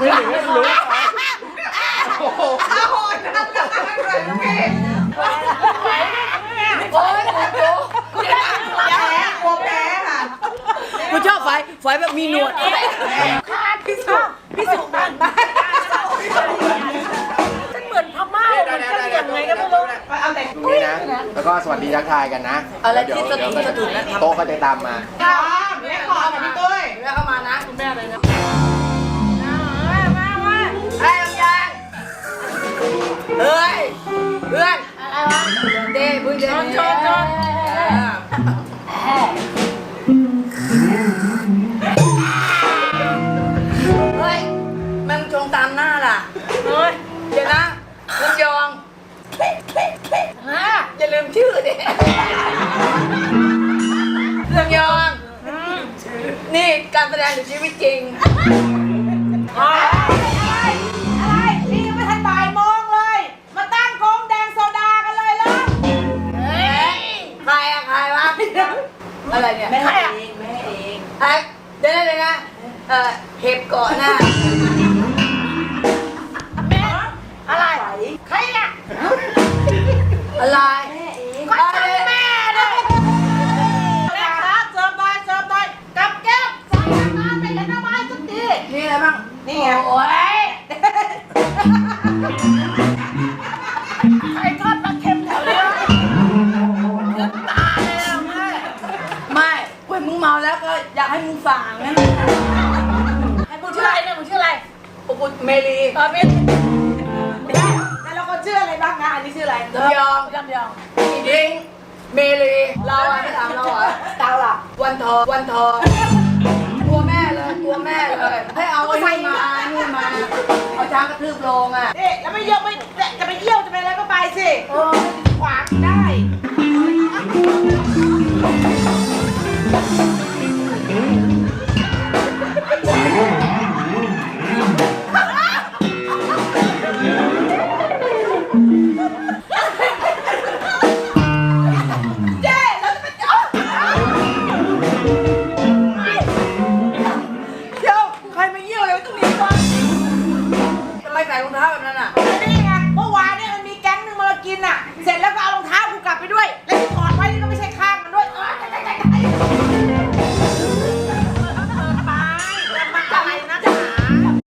ไม่หรือหรือ้โอ้โหโอ้ยกูจะแพ้กลัวแพ้ค่ะกูชอบไฟไฟแบบมีหนวดพี่สุพี่สุบ้านบ้านฉันเหมือนพม่าเหมือนกันยังไงก็ไม่รู้เอาแต่ตรงนี้นะ แล้วก็สวัสดีทักทายกันนะอะไรที่สตูดิโอนะโต๊ะก็จะตามมา เพื่อนอะไรวะเด้เพื่อนเด้ชนชนเฮ้ยแม่งชงตามหน้าล่ะเฮ้ยเดี๋ยวนะลำยองฮะอย่าลืมชื่อดิลำยองนี่การแสดงหรือชีวิตจริง อะไรเนี่ยแม่เองแม่เองไอ้เดี๋ยวนะเดี๋ยวนะเออเห็บเกาะหน้าแม่อะไรใครอะอะไรก็ทำแม่เลยแม่ครับเสิร์ฟหน่อยเสิร์ฟหน่อยกับแก้มใส่น้ำไปแล้วน้ำไม้สักทีนี่อะไรบ้างนี่ไง แล้วก็อยากให้มึงฟังนะให้มึงชื่ออะไรเนี่ยมึงชื่ออะไรโอ้โหเมลีตอนนี้แต่เราก็ชื่ออะไรบ้างนะอันนี้ชื่ออะไรลำยองลำยองอีดิงเมลีเราอะไม่ถามเราอะเตาล่ะวันทองวันทองตัวแม่เลยตัวแม่เลยให้เอาไอ้นี่มานี่มาเอาช้างกระทืบโลงอะนี่แล้วไม่เยี่ยวไม่จะไปเยี่ยวจะไปอะไรก็ไปสิ อะ เสร็จแล้วก็เอารองเท้ากูกลับไปด้วย